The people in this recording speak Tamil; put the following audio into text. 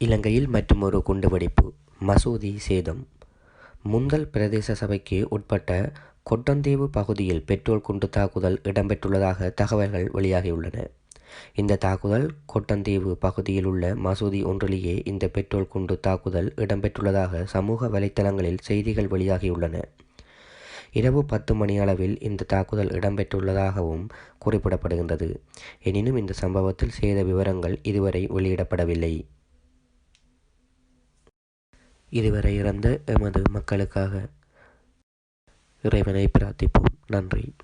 இலங்கையில் மற்றுமொரு குண்டுவெடிப்பு மசூதி சேதம் முந்தல் பிரதேச சபைக்கு உட்பட்ட கொட்டந்தீவு பகுதியில் பெட்ரோல் குண்டு தாக்குதல் இடம்பெற்றுள்ளதாக தகவல்கள் வெளியாகியுள்ளன. இந்த தாக்குதல் கொட்டந்தீவு பகுதியில் உள்ள மசூதி ஒன்றிலேயே இந்த பெட்ரோல் குண்டு தாக்குதல் இடம்பெற்றுள்ளதாக சமூக வலைத்தளங்களில் செய்திகள் வெளியாகியுள்ளன. இரவு பத்து மணியளவில் இந்த தாக்குதல் இடம்பெற்றுள்ளதாகவும் குறிப்பிடப்படுகின்றது. எனினும் இந்த சம்பவத்தில் சேத விவரங்கள் இதுவரை வெளியிடப்படவில்லை. இதுவரை இறந்த எமது மக்களுக்காக இறைவனை பிரார்த்திப்போம். நன்றி.